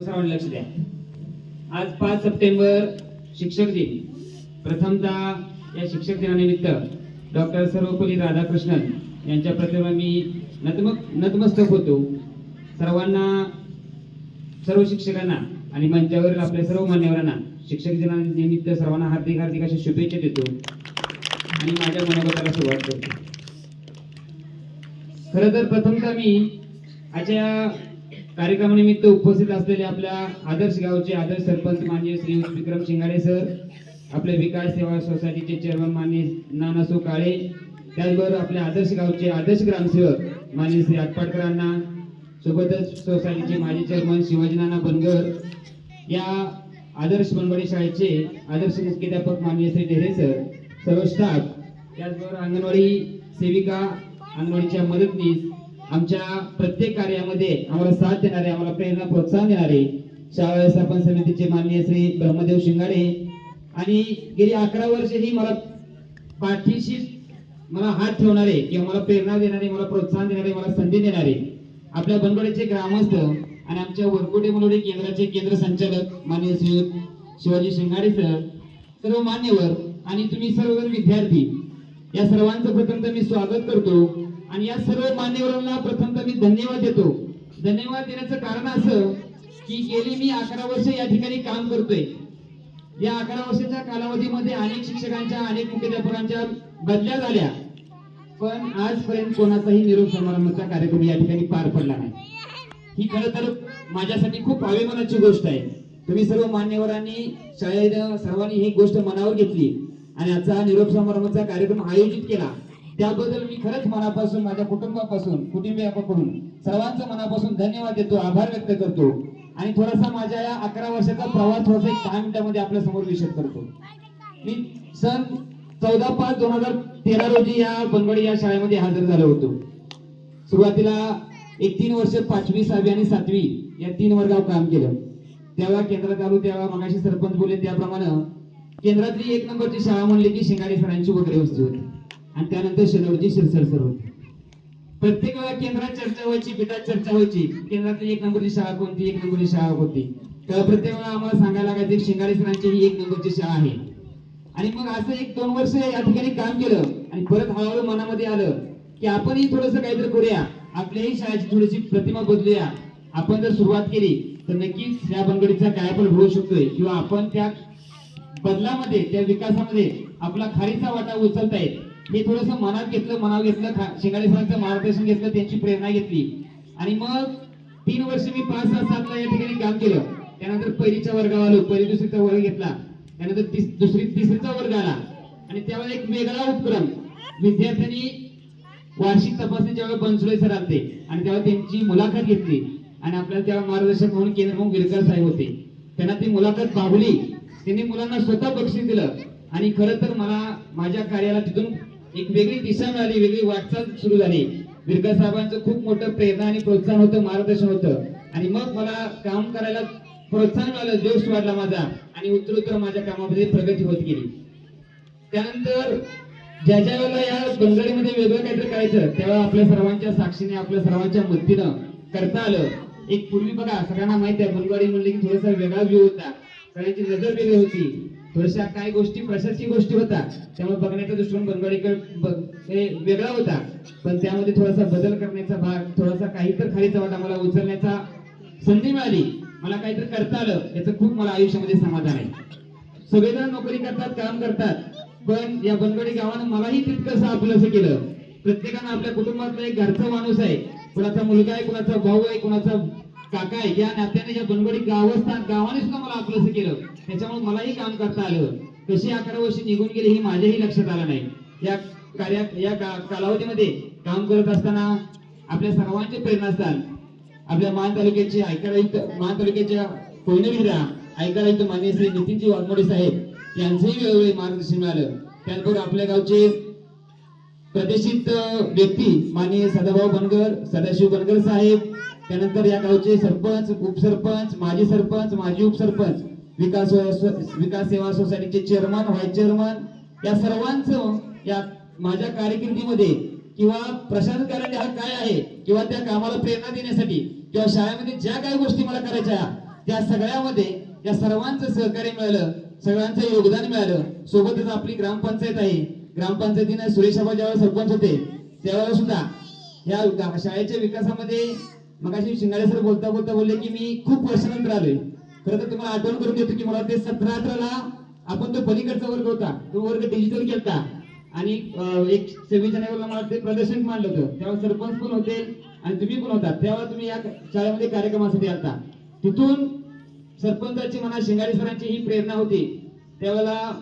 सर्वांनी लक्ष द्या. आज पाच सप्टेंबर शिक्षक दिन. प्रथमतः या शिक्षक दिनानिमित्त डॉक्टर सर्वपल्ली राधाकृष्णन यांच्या प्रतिमा मी नतमक नतमस्तक होतो. सर्वांना सर्व शिक्षकांना आणि मंचावरील आपल्या सर्व मान्यवरांना शिक्षक दिनानिमित्त सर्वांना हार्दिक हार्दिक अशा शुभेच्छा देतो आणि माझ्या मनोगताला सुरुवात करतो. खरं तर प्रथमतः मी आजच्या कार्यक्रमानिमित्त उपस्थित असलेले आपल्या आदर्श गावचे आदर्श सरपंच माननीय श्री विक्रम शिंगाडे सर आपले विकास सेवा सोसायटीचे चेअरमन माननीय नानासो काळे त्याचबरोबर आपल्या आदर्श गावचे आदर्श ग्रामसेवक माननीय श्री आटपाटकरांना सोबतच सोसायटीचे माजी चेअरमन शिवाजीनाना बनगर या आदर्श बनवडी शाळेचे आदर्श मुख्याध्यापक माननीय श्री ढेरे सर सर्व स्टाफ त्याचबरोबर अंगणवाडी सेविका अंगणवाडीच्या मदतनीस आमच्या प्रत्येक कार्यामध्ये आम्हाला साथ देणारे आम्हाला प्रेरणा प्रोत्साहन देणारे शाळा व्यवस्थापन समितीचे माननीय श्री ब्रह्मदेव शिंगाडे. आणि गेली अकरा वर्ष ही मला पाठीशी मला हात ठेवणारे किंवा मला प्रेरणा देणारे मला प्रोत्साहन देणारे मला संधी देणारे आपल्या बनगडीचे ग्रामस्थ आणि आमच्या वरकोटे मनोडे केंद्राचे केंद्र संचालक माननीय श्री शिवाजी शिंगाडे सर सर्व मान्यवर आणि तुम्ही सर्वजण विद्यार्थी. या सर्वांचं प्रथम तर मी स्वागत करतो आणि या सर्व मान्यवरांना प्रथम तर मी धन्यवाद देतो. धन्यवाद देण्याचं कारण असं की गेली मी अकरा वर्ष या ठिकाणी काम करतोय. या अकरा वर्षाच्या कालावधीमध्ये अनेक शिक्षकांच्या अनेक मुख्याध्यापकांच्या बदल्या झाल्या. पण आजपर्यंत कोणाचाही निरोप समारंभाचा कार्यक्रम या ठिकाणी पार पडला नाही. ही खरं तर माझ्यासाठी खूप अभिमानाची गोष्ट आहे. तुम्ही सर्व मान्यवरांनी शाळेनं सर्वांनी ही गोष्ट मनावर घेतली. आणि आजचा निरोप समारंभाचा कार्यक्रम आयोजित केला. त्याबद्दल मी खरंच मनापासून माझ्या कुटुंबापासून कुटुंबियाकडून सर्वांचं मनापासून धन्यवाद देतो आभार व्यक्त करतो. आणि थोडासा माझ्या या अकरा वर्षाचा प्रवास थोडासा एक दहा मिनिटांमध्ये आपल्यासमोर विषय करतो. मी सन चौदा पाच दोन हजार तेरा रोजी या बनवडी या शाळेमध्ये हजर झालो होतो. सुरुवातीला एक तीन वर्ष पाचवी सहावी आणि सातवी या तीन वर्गावर काम केलं. तेव्हा केंद्रात आलो तेव्हा मगाशी सरपंच बोलले त्याप्रमाणे केंद्रातली एक नंबरची शाळा म्हणली की शिंगाडे सरांची वगैरे वस्ती होती. आणि त्यानंतर शेनवडची शिरसर सर होती. प्रत्येक वेळा केंद्रात चर्चा व्हायची पिठात चर्चा व्हायची. केंद्रातली एक नंबरची शाळा कोणती एक नंबरची शाळा होती तर प्रत्येक वेळा आम्हाला सांगायला लागायचं की सरांची ही एक नंबरची शाळा आहे. आणि मग असं एक दोन वर्ष या ठिकाणी काम केलं आणि परत हळूहळू मनामध्ये आलं की आपणही थोडस काहीतरी करूया. आपल्याही शाळेची थोडीशी प्रतिमा बदलूया. आपण जर सुरुवात केली तर नक्कीच या बनगडीचा काय आपण घडवू शकतोय किंवा आपण त्या बदलामध्ये त्या विकासामध्ये आपला खारीचा वाटा उचलता येत हे थोडस मनात घेतलं मनावर घेतलं शिंगाडे सरांचं मार्गदर्शन घेतलं त्यांची प्रेरणा घेतली. आणि मग तीन वर्ष मी पाच सात सातला या ठिकाणी काम केलं. त्यानंतर पहिलीच्या वर्गावर आलो पहिली दुसरीचा वर्ग घेतला. त्यानंतर दुसरी तिसरीचा वर्ग आला. आणि त्यावेळेला एक वेगळा उपक्रम. विद्यार्थ्यांनी वार्षिक तपासणी ज्यावेळेला बनसुळे सर आले आणि तेव्हा त्यांची मुलाखत घेतली. आणि आपल्याला तेव्हा मार्गदर्शक म्हणून केंद्रप्रमुख गिरकर साहेब होते. त्यांना ती मुलाखत पाहुली त्यांनी मुलांना स्वतः बक्षीस दिलं. आणि खरं तर मला माझ्या कार्याला तिथून एक वेगळी दिशा मिळाली वेगळी वाटचाल सुरू झाली. विरकर साहेबांचं खूप मोठं प्रेरणा आणि प्रोत्साहन होतं मार्गदर्शन होतं. आणि मग मला काम करायला प्रोत्साहन मिळालं जोश वाढला माझा आणि उत्तरोत्तर माझ्या कामामध्ये प्रगती होत गेली. त्यानंतर ज्या ज्या वेळेला या बंगालीमध्ये वेगळं काहीतरी करायचं तेव्हा आपल्या सर्वांच्या साक्षीने आपल्या सर्वांच्या मदतीनं करता आलं. एक पूर्वी बघा सगळ्यांना माहिती आहे बनगाडी म्हणले की थोडासा वेगळा व्ह्यू होता. सगळ्यांची नजर वेगळी होती. थोड्याशा काही गोष्टी प्रशासकीय गोष्टी होता. त्यामुळे बघण्याचा दृष्टिकोन बनगाडीकडे वेगळा होता. पण त्यामध्ये थोडासा बदल करण्याचा भाग थोडासा काही तर खाली वाटा मला उचलण्याचा संधी मिळाली. मला काहीतरी करता आलं. याचं खूप मला आयुष्यामध्ये समाधान आहे. सगळेजण नोकरी करतात काम करतात. पण या बनगडी गावानं मलाही तितकंसं आपलंसं केलं. प्रत्येकानं आपल्या कुटुंबातला एक घरचा माणूस आहे. कुणाचा मुलगा आहे कुणाचा भाऊ आहे कुणाचा काका या नात्याने या बनगडी गावस्थान गावाने सुद्धा मला आपलंसं केलं. त्याच्यामुळे मलाही काम करता आलं. कशी अकरा वर्ष निघून गेली हे माझ्याही लक्षात आलं नाही. या कार्या या कालावधीमध्ये काम करत असताना आपल्या सर्वांचे प्रेरणास्थान आपल्या मान तालुक्याचे आयकर मान तालुक्याच्या कोयनविरा आयकर माननीय श्री नितीनजी वाघमोडे साहेब यांचंही वेळोवेळी मार्गदर्शन मिळालं. त्याचबरोबर आपल्या गावचे प्रतिष्ठित व्यक्ती माननीय सदाभाऊ बनगर सदाशिव बनगर साहेब त्यानंतर या गावचे सरपंच उपसरपंच माजी सरपंच माजी उपसरपंच विकास विकास सेवा सोसायटीचे चेअरमन व्हाईस चेअरमन या सर्वांचं या माझ्या कारकिर्दीमध्ये किंवा प्रशासन कार्यालय हा काय आहे किंवा त्या कामाला प्रेरणा देण्यासाठी किंवा शाळेमध्ये ज्या काही गोष्टी मला करायच्या त्या सगळ्यामध्ये या सर्वांचं सहकार्य मिळालं सगळ्यांचं योगदान मिळालं. सोबतच आपली ग्रामपंचायत आहे. ग्रामपंचायतीने सुरेश ज्यावेळेस सरपंच होते त्यावेळेला सुद्धा या शाळेच्या विकासामध्ये मगाशी शिंगाडे सर बोलता बोलता बोलले की मी खूप वर्षानंतर आलोय. खरं तर तुम्हाला आठवण करून देतो की मला ते सतरा अठराला आपण तो पलीकडचा वर्ग होता. तो वर्ग डिजिटल केला आणि एक सव्वीस जानेवारीला मला ते प्रदर्शन मांडलं होतं. तेव्हा सरपंच पण होते आणि तुम्ही पण होता. तेव्हा तुम्ही या शाळेमध्ये कार्यक्रमासाठी आलता. तिथून सरपंचाची म्हणा शिंगाडे सरांची ही प्रेरणा होती. त्यावेळेला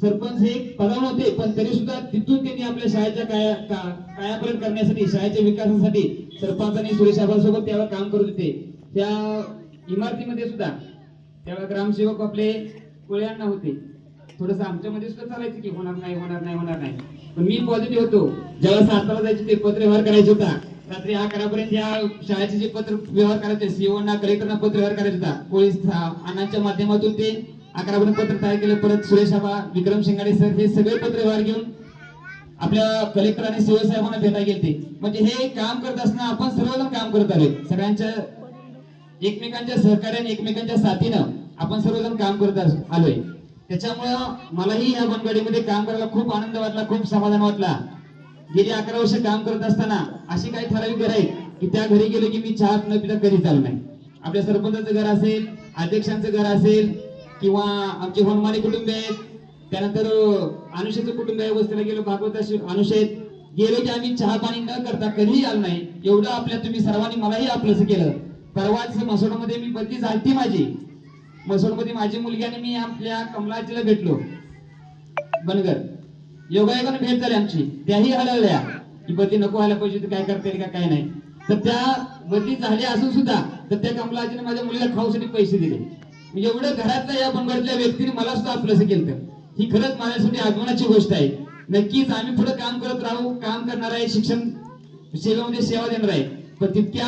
सरपंच हे पदावर होते पण तरी सुद्धा तिथून त्यांनी आपल्या शाळेच्या काया का- करण्यासाठी शाळेच्या विकासासाठी सरपंचांनी सुरेश सोबत त्यावर काम करत होते. त्या इमारतीमध्ये सुद्धा त्यावेळेला ग्रामसेवक आपले कोळ्यांना होते. थोडस आमच्यामध्ये सुद्धा चालायचं की होणार नाही होणार नाही होणार नाही. पण मी पॉझिटिव्ह होतो. ज्यावेळेस सातारा जायचे ते पत्र व्यवहार करायचे होता. रात्री अकरापर्यंत या शाळेचे जे पत्र व्यवहार करायचे सीओना कलेक्टरना पत्र व्यवहार करायचा होता. पोलीस अण्णांच्या माध्यमातून ते अकरापर्यंत पत्र तयार केलं. परत सुरेश आबा विक्रम शिंगाडे सर हे सगळे पत्र व्यवहार घेऊन आपल्या कलेक्टर आणि सीओ साहेबांना भेटायला गेलते म्हणजे हे काम करत असताना आपण सर्वजण काम करत आलोय. सगळ्यांच्या एकमेकांच्या सहकार्याने एकमेकांच्या साथीनं आपण सर्वजण काम करत आलोय. त्याच्यामुळं मलाही या बनगडीमध्ये काम करायला खूप आनंद वाटला खूप समाधान वाटला. गेली अकरा वर्ष काम करत असताना अशी काही ठराविक घर आहेत की त्या घरी गेलो की मी चहा न पिता कधी चालू नाही. आपल्या सरपंचाचं घर असेल अध्यक्षांचं घर असेल किंवा आमचे होनमाने कुटुंब आहेत त्यानंतर अनुषेचं कुटुंब आहे वस्तीला गेलो. भागवत अनुषेत गेलो की आम्ही चहा पाणी न करता कधीही आलो नाही. एवढं आपल्या तुम्ही सर्वांनी मलाही आपलंच केलं. परवाच मसोडमध्ये मी बदली झालती माझी. मसोडमध्ये माझी मुलगी आणि मी आपल्या कमलाजीला भेटलो. बनगर. योगायोगाने भेट झाली आमची. त्याही हलवल्या. की बदली नको व्हायला पाहिजे काय करता येईल का काय नाही. तर त्या बदली झाली असून सुद्धा तर त्या कमलाजीने माझ्या मुलीला खाऊसाठी पैसे दिले. म्हणजे एवढं घरातल्या या बनगरच्या व्यक्तीने मला सुद्धा आपलंसं केलं ही खरंच माझ्यासाठी आगमनाची गोष्ट आहे. नक्कीच आम्ही पुढे काम करत राहू काम करणार आहे शिक्षण सेवेमध्ये सेवा देणार आहे पण तितक्या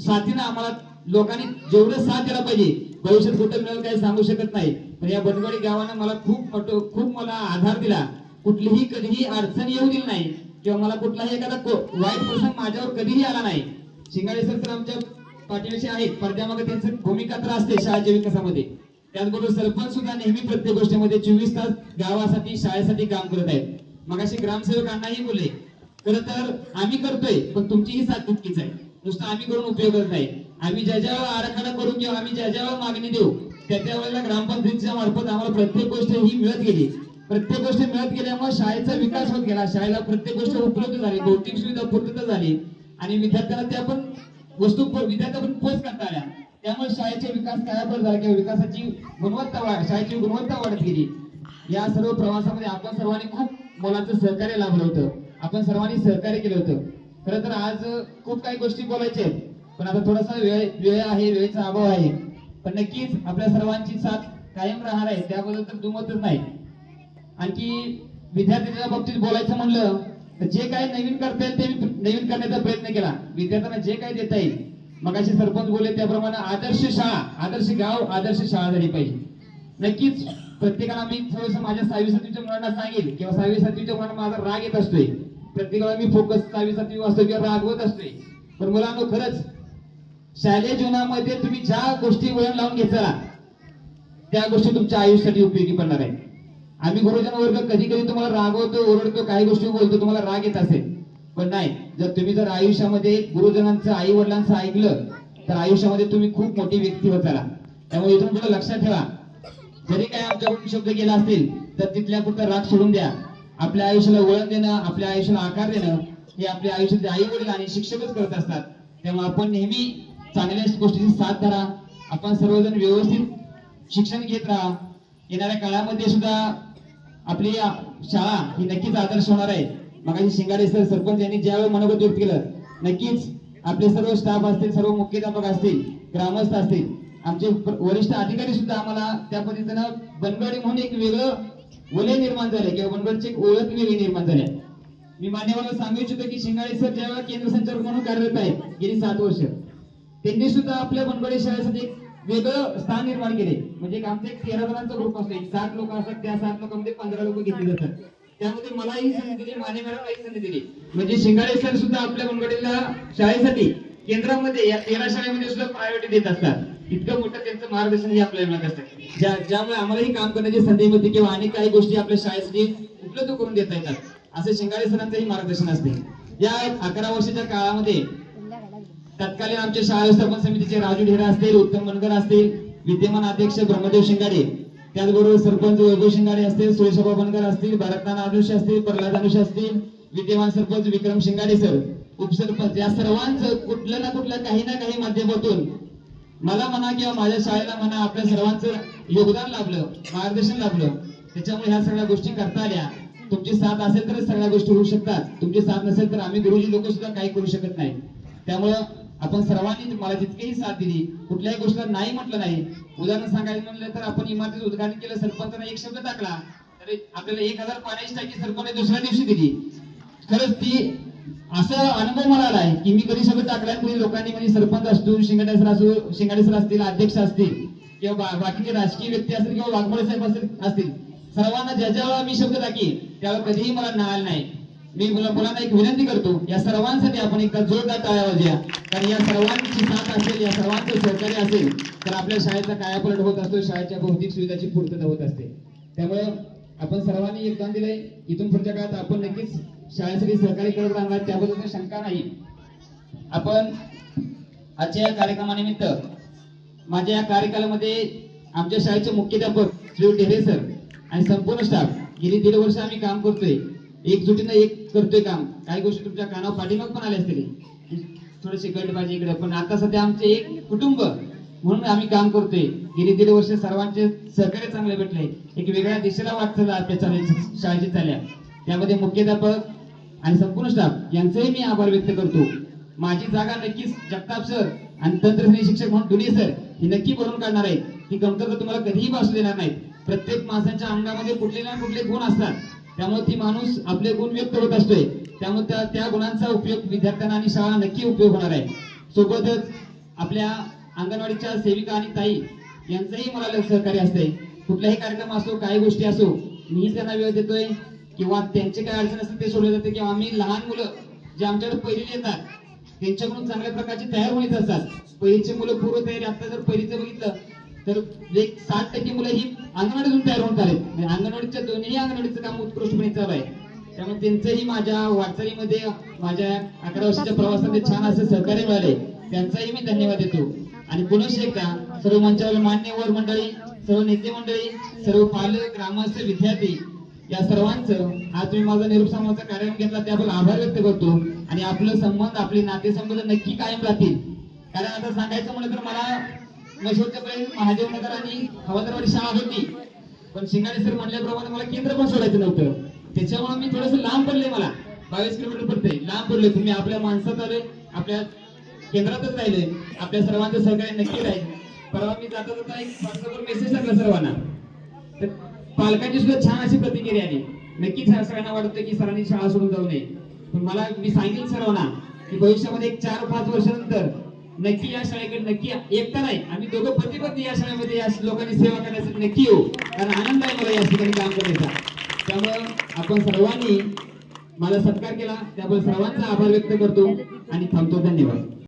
साथीनं आम्हाला लोकांनी जेवढं साथ द्यायला पाहिजे भविष्यात कुठं मिळेल काही सांगू शकत नाही. पण या बनगडी गावानं मला खूप खूप मला आधार दिला. कुठलीही कधीही अडचण येऊ दिली नाही किंवा मला कुठलाही एखादा वाईट प्रसंग माझ्यावर कधीही आला नाही. शिंगाडे सर तर आमच्या पाठीविषयी आहेत. पडद्यामागे त्यांची भूमिका तर असते शाळेच्या विकासामध्ये. त्याचबरोबर सरपंच सुद्धा नेहमी प्रत्येक गोष्टीमध्ये चोवीस तास गावासाठी शाळेसाठी काम करत आहेत. मगाशी अशी ग्रामसेवकांनाही बोलले खर तर आम्ही करतोय पण तुमची ही साथ तितकीच आहे. नुसतं आम्ही करून उपयोगच नाही. आम्ही ज्या ज्या आराखडा करून घेऊ आम्ही ज्या ज्या मागणी देऊ त्या त्या वेळेला ग्रामपंचायतीच्या मार्फत आम्हाला प्रत्येक गोष्ट ही मिळत गेली. प्रत्येक गोष्ट मिळत गेल्यामुळे शाळेचा विकास होत गेला. शाळेला प्रत्येक गोष्ट उपलब्ध झाली. भौतिक सुविधा पूर्तता झाली. आणि विद्यार्थ्यांना त्या पण वस्तू प- विद्यार्थ्या पण पोच करता आल्या. त्यामुळे शाळेचा विकास कायापर झाला. किंवा विकासाची गुणवत्ता वाढ शाळेची गुणवत्ता वाढत गेली. या सर्व प्रवासामध्ये आपण सर्वांनी खूप मुलांचं सहकार्य लाभलं होतं. आपण सर्वांनी सहकार्य केलं होतं. खरं तर आज खूप काही गोष्टी बोलायच्या आहेत. पण आता थोडासा वेळ वेळ आहे वेळेचा अभाव आहे. पण नक्कीच आपल्या सर्वांची साथ कायम राहणार आहे. त्याबद्दल तर दुमतच नाही. आणखी विद्यार्थ्यांच्या बाबतीत बोलायचं म्हणलं तर जे काही नवीन करता येईल ते मी नवीन करण्याचा प्रयत्न केला. विद्यार्थ्यांना जे काही देता येईल मगाशी सरपंच बोलले त्याप्रमाणे आदर्श शाळा आदर्श गाव आदर्श शाळा झाली पाहिजे. नक्कीच प्रत्येकाला मी थोडस माझ्या सहावी सातवीच्या मुलांना सांगेल किंवा सहावी सातवीच्या मुलांना माझा राग येत असतोय. प्रत्येकाला मी फोकस सहावी सातवी वाचतो किंवा रागवत असतोय. पण मुलांनो खरंच शालेय जीवनामध्ये तुम्ही ज्या गोष्टी वळण लावून घेतला त्या गोष्टी तुमच्या आयुष्यासाठी उपयोगी पडणार आहे आम्ही गुरुजन वर्ग कधी कधी तुम्हाला रागवतो ओरडतो काही गोष्टी बोलतो तुम्हाला राग येत असेल. पण नाही. जर तुम्ही जर आयुष्यामध्ये गुरुजनांचं आई वडिलांचं ऐकलं तर आयुष्यामध्ये तुम्ही खूप मोठी व्यक्ती होत आला त्यामुळे इथून पुढे लक्षात ठेवा. जरी काय आमच्याकडून शब्द गेला असतील तर तिथल्या पुरता राग सोडून द्या. आपल्या आयुष्याला वळण देणं आपल्या आयुष्याला आकार देणं हे आपल्या आयुष्यातले आई वडील आणि शिक्षकच करत असतात. तेव्हा आपण नेहमी चांगल्या गोष्टीची साथ धरा. आपण सर्वजण व्यवस्थित शिक्षण घेत राहा. येणाऱ्या काळामध्ये सुद्धा आपली शाळा ही नक्कीच आदर्श होणार आहे. मगाशी शिंगाडे सर सरपंच यांनी ज्यावेळी मनोगत व्यक्त केलं नक्कीच आपले सर्व स्टाफ असतील सर्व मुख्याध्यापक असतील ग्रामस्थ असतील आमचे वरिष्ठ अधिकारी सुद्धा आम्हाला त्या पद्धतीनं बनगडी म्हणून एक वेगळं वलय निर्माण झाले किंवा बनगडची एक ओळख वेगळी निर्माण झाली मी मान्यवाला सांगू इच्छितो की शिंगाडे सर ज्यावेळेला केंद्र संचालक म्हणून कार्यरत आहेत गेली सात वर्ष त्यांनी सुद्धा आपल्या बनगडी शाळेसाठी एक वेगळं स्थान निर्माण केले म्हणजे एक एक तेरा जणांचा ग्रुप असतो एक सात लोक असतात त्या सात लोकांमध्ये पंधरा लोक घेतले जातात. त्यामध्ये मलाही संधी दिली माने मॅडमलाही संधी दिली. म्हणजे शिंगाडे सर सुद्धा आपल्या बनगडीला शाळेसाठी केंद्रामध्ये या तेरा शाळेमध्ये सुद्धा प्रायोरिटी देत असतात. इतकं मोठं त्यांचं मार्गदर्शन हे आपल्याला मिळत असतं. ज्या ज्यामुळे आम्हालाही काम करण्याची संधी मिळते किंवा अनेक काही गोष्टी आपल्या शाळेसाठी उपलब्ध करून देता येतात. असं शिंगाडे सरांचंही मार्गदर्शन असते. या अकरा वर्षाच्या काळामध्ये तत्कालीन आमच्या शाळा व्यवस्थापन समितीचे राजू ढेरा असतील उत्तम मनगर असतील विद्यमान अध्यक्ष ब्रह्मदेव शिंगाडे त्याचबरोबर सरपंच योगेश शिंगाडे असतील सुरेशबाबा बनकर असतील भरतनाथ अनुष असतील प्रल्हाद अनुष असतील विद्यमान सरपंच विक्रम शिंगाडे सर उपसरपंच या सर्वांचं कुठल्या ना कुठल्या काही ना काही माध्यमातून मला म्हणा किंवा माझ्या शाळेला म्हणा आपल्या सर्वांचं योगदान लाभलं मार्गदर्शन लाभलं. त्याच्यामुळे ह्या सगळ्या गोष्टी करता आल्या. तुमची साथ असेल तरच सगळ्या गोष्टी होऊ शकतात. तुमची साथ नसेल तर आम्ही गुरुजी लोक सुद्धा काही करू शकत नाही. त्यामुळं आपण सर्वांनी मला जितकीही साथ दिली कुठल्याही गोष्टीला नाही म्हटलं नाही. उदाहरण सांगायचं म्हणलं तर आपण इमारतीचं उद्घाटन केलं सरपंचाने एक शब्द टाकला. तर आपल्याला एक हजार पाण्याची टाकी सरपंच दुसऱ्या दिवशी दिली. खरंच ती असा अनुभव मला आलाय की मी कधी शब्द टाकलाय कोणी लोकांनी म्हणजे सरपंच असतो शिंगाडे सर असो शिंगाडे सर असतील अध्यक्ष असतील किंवा बाकीचे राजकीय व्यक्ती असतील किंवा वाघमोडे साहेब असतील असतील. सर्वांना ज्या ज्या मी शब्द टाकी त्यावेळेला कधीही मला नाळ नाही. मी मुला मुलांना एक विनंती करतो या सर्वांसाठी आपण एकदा जोरदार टाळ्या वाजूया कारण या सर्वांची साथ असेल या सर्वांचं सहकार्य असेल तर आपल्या शाळेचा कायापलट होत असतो शाळेच्या भौतिक सुविधाची पूर्तता होत असते. त्यामुळे आपण सर्वांनी योगदान दिलंय. इथून पुढच्या काळात आपण नक्कीच शाळेसाठी सहकार्य करत राहणार त्याबद्दल शंका नाही. आपण आजच्या या कार्यक्रमानिमित्त माझ्या या कार्यकालामध्ये आमच्या शाळेचे मुख्याध्यापक श्री ढेरे सर आणि संपूर्ण स्टाफ गेली दीड वर्ष आम्ही काम करतोय. एकजुटीनं एक करतोय काम. काही गोष्टी तुमच्या कानावर पाठीमाग पण आल्या असतील. थोडेसे गट पाहिजे इकडे. पण आता सध्या आमचे एक कुटुंब. म्हणून आम्ही काम करतोय. गेली दीड वर्ष सर्वांचे सहकार्य चांगले भेटले. एक वेगळ्या दिशेला वाटचाल आपल्या शाळेची चालल्या. त्यामध्ये मुख्याध्यापक आणि संपूर्ण स्टाफ यांचेही मी आभार व्यक्त करतो. माझी जागा नक्कीच जगताप सर आणि तंत्रज्ञ शिक्षक म्हणून दुनिये सर ही नक्की भरून काढणार आहेत. ही कमतरता तुम्हाला कधीही भासू देणार नाहीत. प्रत्येक माणसाच्या अंगामध्ये कुठले ना कुठले गुण असतात. त्यामुळे ती माणूस आपले गुण व्यक्त होत असतोय. त्यामुळे त्या त्या गुणांचा उपयोग विद्यार्थ्यांना आणि शाळा नक्की उपयोग होणार आहे. सोबतच आपल्या अंगणवाडीच्या सेविका आणि ताई यांचंही मला लक्ष सहकार्य असते कुठलाही कार्यक्रम असो काही गोष्टी असो मीही त्यांना वेळ देतोय. किंवा त्यांचे काय अडचण असतील ते सोडले जाते. किंवा आम्ही लहान मुलं जे आमच्याकडे पहिली येतात त्यांच्याकडून चांगल्या प्रकारची तयार होत असतात. पहिलीचे मुलं पूर्व तयारी आता जर पहिलीचं बघितलं तर एक साठ टक्के मुलं ही अंगणवाडीतून तयार होऊन चालेल म्हणजे अंगणवाडीच्या दोन्ही अंगणवाडीचं काम उत्कृष्टपणे चालू आहे. त्यामुळे त्यांचंही माझ्या वाटचालीमध्ये माझ्या अकरा वर्षाच्या प्रवासामध्ये छान असं सहकार्य मिळाले. त्यांचाही मी धन्यवाद देतो. आणि पुनश्च एकदा सर्व मंचावर मान्यवर मंडळी सर्व नेते मंडळी सर्व पालक ग्रामस्थ विद्यार्थी या सर्वांचं आज तुम्ही माझा निरूप समाजाचा कार्यक्रम घेतला त्याबद्दल आभार व्यक्त करतो. आणि आपलं संबंध आपले नातेसंबंध नक्की कायम राहतील. कारण आता सांगायचं म्हणलं तर मला मशहूरच्या महादेव नगर आणि हवादरवाडी शाळा होती. पण शिंगाडे सर म्हणल्याप्रमाणे मला केंद्र पण सोडायचं नव्हतं. त्याच्यामुळे मी थोडस लांब पडले मला. बावीस किलोमीटर पडते. लांब पडले. तुम्ही आपल्या माणसात आले. आपल्या केंद्रातच राहिले. आपल्या सर्वांचं सहकार्य नक्की राहील. परवा मी जाता जाता एक व्हॉट्सअपवर मेसेज टाकला सर्वांना. तर पालकांची सुद्धा छान अशी प्रतिक्रिया आली. नक्कीच ह्या सगळ्यांना वाटतं की सरांनी शाळा सोडून जाऊ नये. पण मला मी सांगेन सर्वांना की भविष्यामध्ये एक चार पाच वर्षानंतर नक्की या शाळेकडे नक्की एकटा नाही. आम्ही दोघं पती पत्नी या शाळेमध्ये या लोकांनी सेवा करण्यासाठी नक्की येऊ. कारण आनंद आहे मला या ठिकाणी काम करायचा. त्यामुळं आपण सर्वांनी मला सत्कार केला. त्यामुळे सर्वांचा आभार व्यक्त करतो आणि थांबतो. धन्यवाद.